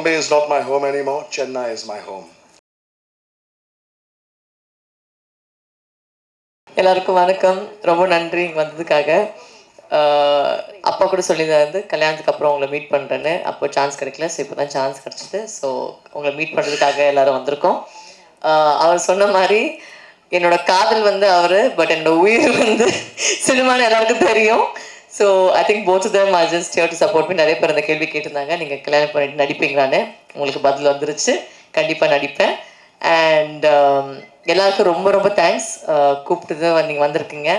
Bombay is not my home anymore. Chennai is my home. எல்லாருக்கும் வணக்கம். ரொம்ப நன்றி இங்கே வந்ததுக்காக. அப்பா கூட சொல்லியிருந்தாரு வந்து கல்யாணத்துக்கு அப்புறம் உங்களை மீட் பண்ணுறேன்னு அப்போ சான்ஸ் கிடைக்கல. ஸோ இப்போ தான் சான்ஸ் கிடச்சிது. ஸோ உங்களை மீட் பண்ணுறதுக்காக எல்லாரும் வந்திருக்கோம். அவர் சொன்ன மாதிரி என்னோட காதல் வந்து அவர் பட் என்னோட உயிர் வந்து சினிமான்னு எல்லாருக்கும் தெரியும். So I think both them are just here to support பண்ணி நிறைய பேர் அந்த கேள்வி கேட்டிருந்தாங்க. நீங்கள் கல்யாணம் பண்ணிட்டு நடிப்பீங்களான்னு. உங்களுக்கு பதில் வந்துருச்சு. கண்டிப்பாக நடிப்பேன். அண்ட் um, எல்லாருக்கும் ரொம்ப ரொம்ப தேங்க்ஸ் uh, கூப்பிட்டு நீங்கள் வந்திருக்கீங்க.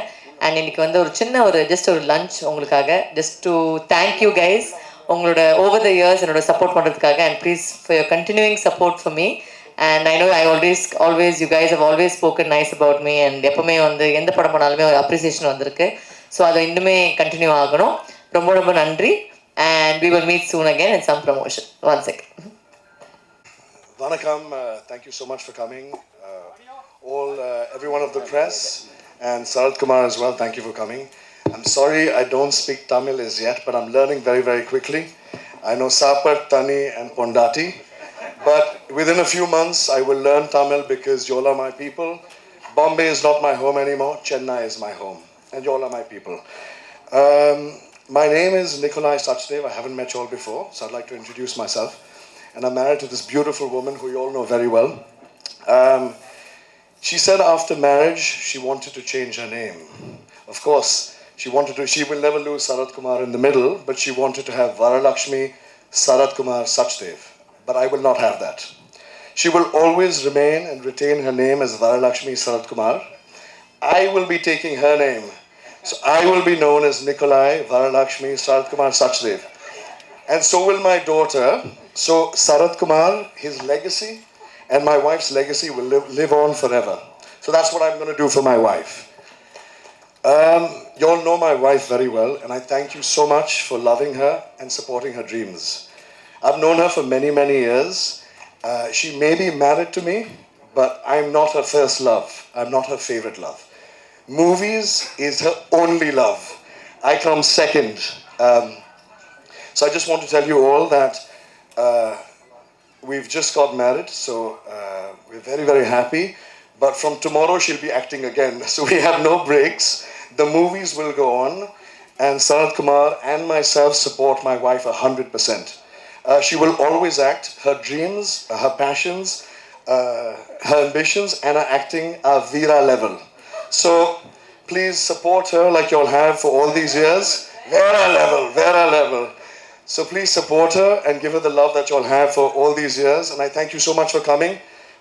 அண்ட் இன்னைக்கு வந்து ஒரு சின்ன ஒரு ஜஸ்ட் ஒரு லஞ்ச் உங்களுக்காக. Just to thank you guys உங்களோட ஓவர் த இயர்ஸ் என்னோட சப்போர்ட் பண்ணுறதுக்காக and please for your continuing support for me and I know I always always you guys have always spoken nice about me and எப்பவுமே வந்து எந்த படம் பண்ணாலுமே ஒரு appreciation வந்திருக்கு. ஸோ அதை இன்னுமே கண்டினியூ ஆகணும் ரொம்ப ரொம்ப நன்றி and we will meet soon again in some promotion one second Vanakkam, uh, thank you so much for coming. Uh, all, uh, every one of the press and Sarat Kumar as well, thank you for coming. I'm sorry I don't speak Tamil as yet, but I'm learning very, very quickly. I know Sapat, Tani, and Pondati, but within a few months I will learn Tamil because you all are my people. Bombay is not my home anymore, Chennai is my home, and you all are my people. Um, my name is Nikolai Sachdev. I haven't met you all before, so I'd like to introduce myself and I'm married to this beautiful woman who you all know very well. Um, she said after marriage she wanted to change her name. Of course, she wanted to. She will never lose Sarat Kumar in the middle, but she wanted to have Varalakshmi Sarat Kumar Sachdev. But I will not have that. She will always remain and retain her name as Varalakshmi Sarat Kumar. I will be taking her name. So I will be known as Nikolai Varalakshmi Sarat Kumar Sachdev. And so will my daughter. So Sarat Kumar, his legacy and my wife's legacy will live, live on forever. So that's what I'm going to do for my wife. Um, you all know my wife very well, and I thank you so much for loving her and supporting her dreams. I've known her for many, many years. Uh, she may be married to me, but I'm not her first love. I'm not her favorite love. Movies is her only love. I come second. Um, so I just want to tell you all that uh, we've just got married, so uh, we're very, very happy. But from tomorrow, she'll be acting again. So we have no breaks. The movies will go on, and Sanat Kumar and myself support my wife 100%. Uh, she will always act. Her dreams, her passions, uh, her ambitions, and her acting are Veera level. So please support her like you all have for all these years. Vera level, Vera level. So please support her and give her the love that you all have for all these years. And I thank you so much for coming.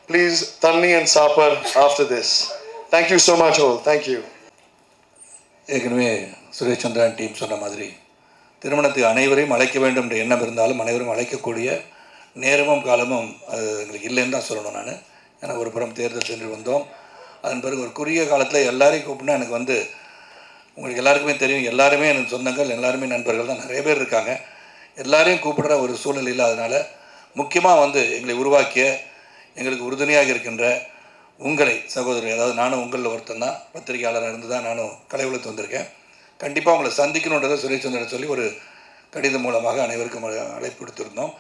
Please, Tanni and Sapar after this. Thank you so much all. Thank you. ஏற்கனவே சுரேஷ் சந்திரன் team சொன்ன மாதிரி திருமணத்துக்கு அனைவரையும் அழைக்க வேண்டும் என்ற எண்ணம் இருந்தாலும் அனைவரும் அழைக்கக்கூடிய நேரமும் காலமும் அது எங்களுக்கு இல்லைன்னு தான் சொல்லணும் நான் ஏன்னா ஒரு புறம் தேர்தல் சென்று வந்தோம் அதன் பிறகு ஒரு குறுகிய காலத்தில் எல்லாரையும் கூப்பிட்டா எனக்கு வந்து உங்களுக்கு எல்லாருக்குமே தெரியும் எல்லாருமே எனக்கு சொந்தங்கள் எல்லாருமே நண்பர்கள் தான் நிறைய பேர் இருக்காங்க. எல்லாரையும் கூப்பிடுற ஒரு சூழல் இல்லாதனால முக்கியமாக வந்து எங்களை உருவாக்கிய எங்களுக்கு உறுதுணையாக இருக்கின்ற உங்களை சகோதரர் அதாவது நானும் உங்களில் ஒருத்தன் தான் பத்திரிகையாளராக இருந்து தான் நானும் கலைவுலத்து வந்திருக்கேன். கண்டிப்பாக உங்களை சந்திக்கணுன்றதை சுரேஷ் சந்திரன் சொல்லி ஒரு கடிதம் மூலமாக அனைவருக்கும் அழைப்பு கொடுத்துருந்தோம்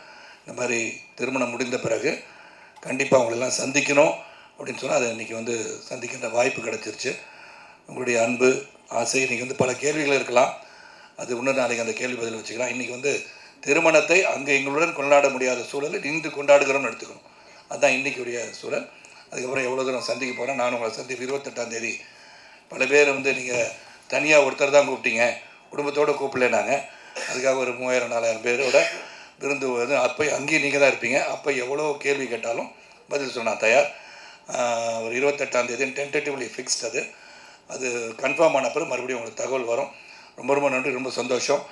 இந்த மாதிரி திருமணம் முடிந்த பிறகு கண்டிப்பாக அவங்களெல்லாம் சந்திக்கணும். அப்படின்னு சொன்னால் அதை இன்றைக்கி வந்து சந்திக்கின்ற வாய்ப்பு கிடச்சிருச்சு. உங்களுடைய அன்பு ஆசை இன்றைக்கி வந்து பல கேள்விகள் இருக்கலாம். அது இன்னும் நாளைக்கு அந்த கேள்வி பதில் வச்சுக்கலாம். இன்றைக்கி வந்து திருமணத்தை அங்கே எங்களுடன் கொண்டாட முடியாத சூழலில் இன்று கொண்டாடுகிறோம்னு எடுத்துக்கணும். அதுதான் இன்றைக்குரிய சூழல். அதுக்கப்புறம் எவ்வளோ தூரம் சந்திக்க போகிறேன் நான் உங்களை சந்திப்பு இருபத்தெட்டாம் தேதி. பல பேர் வந்து நீங்கள் தனியாக ஒருத்தர் தான் கூப்பிட்டீங்க. குடும்பத்தோடு கூப்பிடலனாங்க அதுக்காக ஒரு மூவாயிரம் நாலாயிரம் பேரோட விருந்து வருது அப்போ அங்கேயும் நீங்கள் தான் இருப்பீங்க. அப்போ எவ்வளோ கேள்வி கேட்டாலும் பதில் சொன்னால் தயார். ஒரு இருபத்தெட்டாம் தேதி டென்டேட்டிவ்லி ஃபிக்ஸ்ட் அது. அது கன்ஃபார்ம் ஆன பிறகு மறுபடியும் உங்களுக்கு தகவல் வரும். ரொம்ப ரொம்ப நன்றி ரொம்ப சந்தோஷம்.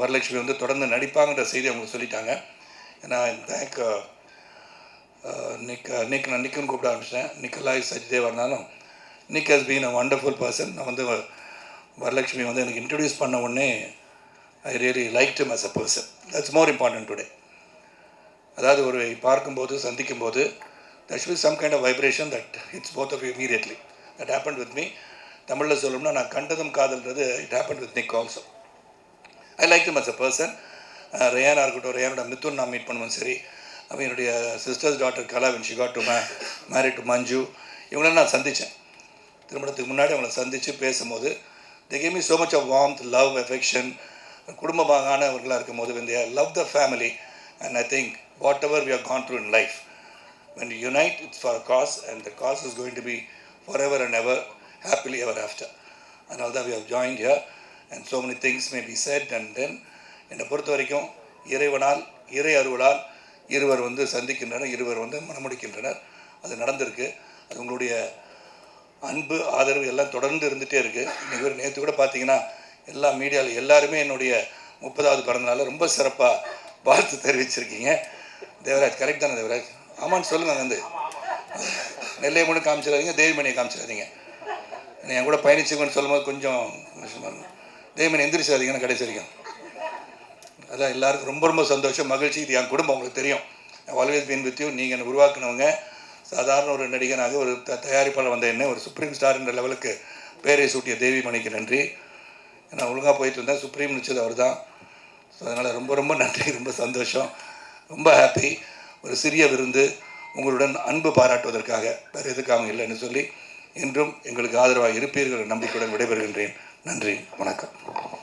வரலட்சுமி வந்து தொடர்ந்து நடிப்பாங்கன்ற செய்தி அவங்க சொல்லிட்டாங்க. ஏன்னா தேங்க் நிக் நிக் நான் நிக்குன்னு கூப்பிட ஆரம்பிச்சிட்டேன். நிக்கலாய் சஜிதேவ் இருந்தாலும் Nick has been a wonderful person நான் வந்து வரலட்சுமி வந்து எனக்கு இன்ட்ரடியூஸ் பண்ண உடனே I really like to as a person that's more important today அதாவது ஒரு பார்க்கும்போது சந்திக்கும்போது that should some kind of vibration that it's both of immediately that happen with me தமிழில் சொல்லணும்னா நான் கண்டதும் காதல்ன்றது it happen with Nick also I like them as a person ரேயானா இருக்கட்டும் ரேயானோட மித்துன் நான் மீட் பண்ணுவோம் சரி. அப்போ என்னுடைய sisters doctor கலாவின் Shikha she to may married to Manju இவங்களாம் நான் சந்தித்தேன் திருமணத்துக்கு முன்னாடி அவங்கள சந்தித்து பேசும்போது the came me so much of warmth love affection குடும்பமாகானவர்களாக இருக்கும் போது when love the family and I think whatever we are gone through in when you unite it's for a cause and the cause is going to be forever and ever happily ever after. And தான் we have joined here and so many things may be said and then என்னை பொறுத்த வரைக்கும் இறைவனால் இறை அருவலால் இருவர் வந்து சந்திக்கின்றனர் இருவர் வந்து மணமுடிக்கின்றனர் அது நடந்திருக்கு. அது உங்களுடைய அன்பு ஆதரவு எல்லாம் தொடர்ந்து இருந்துகிட்டே இருக்குது இன்றைக்கி ஒரு நேற்று கூட பார்த்தீங்கன்னா எல்லா மீடியாவில் எல்லாருமே என்னுடைய முப்பதாவது பிறந்தநாளில் ரொம்ப சிறப்பாக வாழ்த்து தெரிவிச்சிருக்கீங்க. தேவராஜ் கரெக்ட் தானே தேவராஜ்? ஆமான்னு சொல்லுங்கள் வந்து. நெல்லையை மட்டும் காமிச்சிடாதீங்க தேவிமணியை காமிச்சிடாதீங்க. நீ என் கூட பயணிச்சுங்கன்னு சொல்லும்போது கொஞ்சம் விஷயமா இருக்கும். தேவிமணி எந்திரிச்சாதீங்கன்னு கடைசி வரைக்கும். அதான் எல்லாருக்கும் ரொம்ப ரொம்ப சந்தோஷம் மகிழ்ச்சி. இது என் குடும்பம் உங்களுக்கு தெரியும். ஆல்வேஸ் பீன் வித்தியும் நீங்கள் என்னை உருவாக்குனவங்க. சாதாரண ஒரு நடிகனாக ஒரு த தயாரிப்பாளர் வந்த என்ன ஒரு சுப்ரீம் ஸ்டார் என்ற லெவலுக்கு பேரை சூட்டிய தேவி மணிக்கு நன்றி. நான் ஒழுங்காக போயிட்டு இருந்தேன். சுப்ரீம் நிச்சது அவர் தான் ஸோ அதனால் ரொம்ப ரொம்ப நன்றி ரொம்ப சந்தோஷம். ரொம்ப ஹாப்பி ஒரு சிறிய விருந்து உங்களுடன் அன்பு பாராட்டுவதற்காக வேறு எதுக்காக இல்லைன்னு சொல்லி என்றும் எங்களுக்கு ஆதரவாக இருப்பீர்கள் நம்பிக்கையுடன் விடைபெறுகின்றேன். நன்றி வணக்கம்.